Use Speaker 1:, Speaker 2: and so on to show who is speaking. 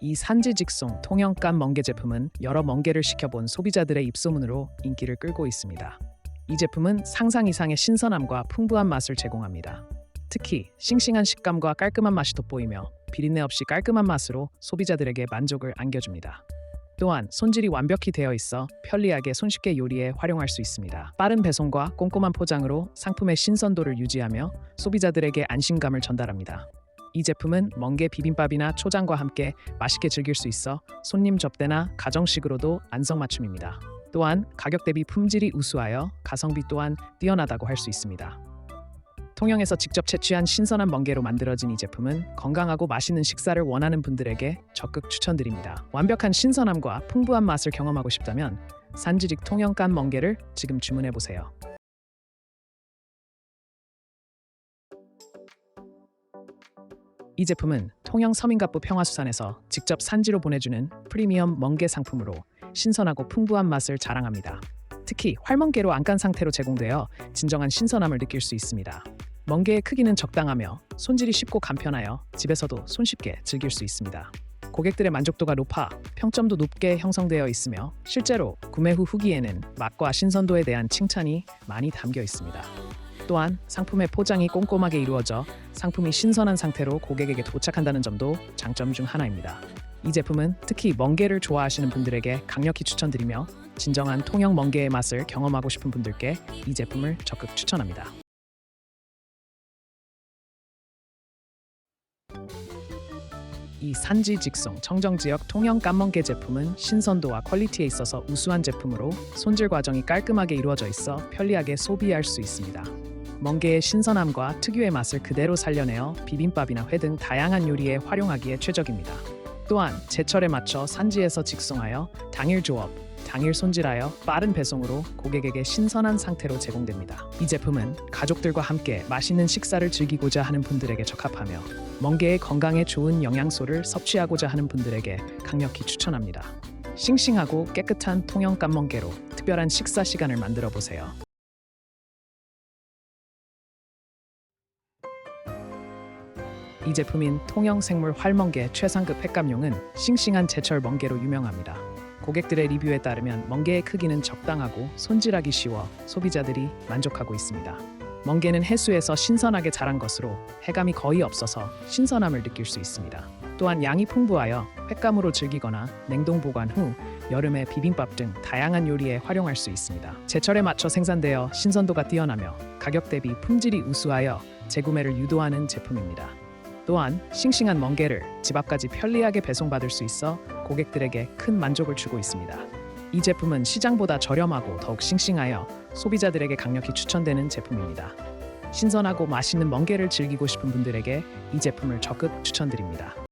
Speaker 1: 이 산지 직송 통영간 멍게 제품은 여러 멍게를 시켜본 소비자들의 입소문으로 인기를 끌고 있습니다. 이 제품은 상상 이상의 신선함과 풍부한 맛을 제공합니다. 특히 싱싱한 식감과 깔끔한 맛이 돋보이며 비린내 없이 깔끔한 맛으로 소비자들에게 만족을 안겨줍니다. 또한 손질이 완벽히 되어 있어 편리하게 손쉽게 요리에 활용할 수 있습니다. 빠른 배송과 꼼꼼한 포장으로 상품의 신선도를 유지하며 소비자들에게 안심감을 전달합니다. 이 제품은 멍게 비빔밥이나 초장과 함께 맛있게 즐길 수 있어 손님 접대나 가정식으로도 안성맞춤입니다. 또한 가격 대비 품질이 우수하여 가성비 또한 뛰어나다고 할 수 있습니다. 통영에서 직접 채취한 신선한 멍게로 만들어진 이 제품은 건강하고 맛있는 식사를 원하는 분들에게 적극 추천드립니다. 완벽한 신선함과 풍부한 맛을 경험하고 싶다면 산지직 통영간 멍게를 지금 주문해 보세요. 이 제품은 통영 서민갑부 평화수산에서 직접 산지로 보내주는 프리미엄 멍게 상품으로 신선하고 풍부한 맛을 자랑합니다. 특히 활멍게로 안간 상태로 제공되어 진정한 신선함을 느낄 수 있습니다. 멍게의 크기는 적당하며 손질이 쉽고 간편하여 집에서도 손쉽게 즐길 수 있습니다. 고객들의 만족도가 높아 평점도 높게 형성되어 있으며 실제로 구매 후 후기에는 맛과 신선도에 대한 칭찬이 많이 담겨 있습니다. 또한 상품의 포장이 꼼꼼하게 이루어져 상품이 신선한 상태로 고객에게 도착한다는 점도 장점 중 하나입니다. 이 제품은 특히 멍게를 좋아하시는 분들에게 강력히 추천드리며 진정한 통영 멍게의 맛을 경험하고 싶은 분들께 이 제품을 적극 추천합니다. 이 산지 직송 청정 지역 통영 깐멍게 제품은 신선도와 퀄리티에 있어서 우수한 제품으로 손질 과정이 깔끔하게 이루어져 있어 편리하게 소비할 수 있습니다. 멍게의 신선함과 특유의 맛을 그대로 살려내어 비빔밥이나 회 등 다양한 요리에 활용하기에 최적입니다. 또한 제철에 맞춰 산지에서 직송하여 당일 조업, 당일 손질하여 빠른 배송으로 고객에게 신선한 상태로 제공됩니다. 이 제품은 가족들과 함께 맛있는 식사를 즐기고자 하는 분들에게 적합하며 멍게의 건강에 좋은 영양소를 섭취하고자 하는 분들에게 강력히 추천합니다. 싱싱하고 깨끗한 통영 깐멍게로 특별한 식사 시간을 만들어 보세요. 이 제품인 통영생물 활멍게 최상급 횟감용은 싱싱한 제철 멍게로 유명합니다. 고객들의 리뷰에 따르면 멍게의 크기는 적당하고 손질하기 쉬워 소비자들이 만족하고 있습니다. 멍게는 해수에서 신선하게 자란 것으로 해감이 거의 없어서 신선함을 느낄 수 있습니다. 또한 양이 풍부하여 횟감으로 즐기거나 냉동 보관 후 여름에 비빔밥 등 다양한 요리에 활용할 수 있습니다. 제철에 맞춰 생산되어 신선도가 뛰어나며 가격 대비 품질이 우수하여 재구매를 유도하는 제품입니다. 또한 싱싱한 멍 게를 집 앞까지 편리하게 배송받을 수 있어 고객들에게 큰 만족을 주고 있습니다. 이 제품은 시장보다 저렴하고 더욱 싱싱하여 소비자들에게 강력히 추천되는 제품입니다. 신선하고 맛있는 멍게를 즐기고 싶은 분들에게 이 제품을 적극 추천드립니다.